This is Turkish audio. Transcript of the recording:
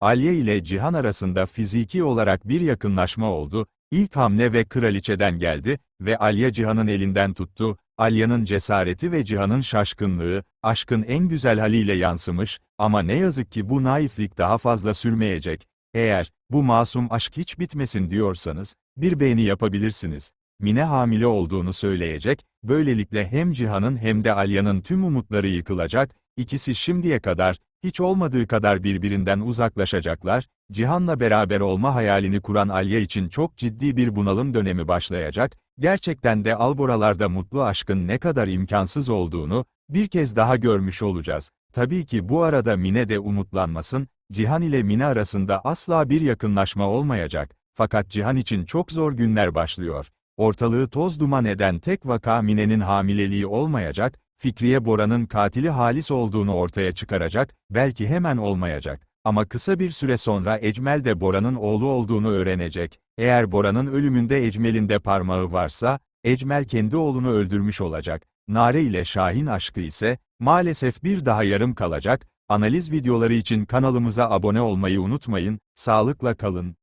Alya ile Cihan arasında fiziki olarak bir yakınlaşma oldu, ilk hamle ve kraliçeden geldi ve Alya Cihan'ın elinden tuttu, Alya'nın cesareti ve Cihan'ın şaşkınlığı, aşkın en güzel haliyle yansımış, ama ne yazık ki bu naiflik daha fazla sürmeyecek. Eğer, bu masum aşk hiç bitmesin diyorsanız, bir beğeni yapabilirsiniz. Mine hamile olduğunu söyleyecek, böylelikle hem Cihan'ın hem de Alya'nın tüm umutları yıkılacak, ikisi şimdiye kadar, hiç olmadığı kadar birbirinden uzaklaşacaklar, Cihan'la beraber olma hayalini kuran Alya için çok ciddi bir bunalım dönemi başlayacak, gerçekten de alboralarda mutlu aşkın ne kadar imkansız olduğunu, bir kez daha görmüş olacağız. Tabii ki bu arada Mine de umutlanmasın, Cihan ile Mine arasında asla bir yakınlaşma olmayacak, fakat Cihan için çok zor günler başlıyor. Ortalığı toz duman eden tek vaka Mine'nin hamileliği olmayacak, Fikriye Bora'nın katili Halis olduğunu ortaya çıkaracak, belki hemen olmayacak. Ama kısa bir süre sonra Ecmel de Bora'nın oğlu olduğunu öğrenecek. Eğer Bora'nın ölümünde Ecmel'in de parmağı varsa, Ecmel kendi oğlunu öldürmüş olacak. Nare ile Şahin aşkı ise, maalesef bir daha yarım kalacak. Analiz videoları için kanalımıza abone olmayı unutmayın, sağlıkla kalın.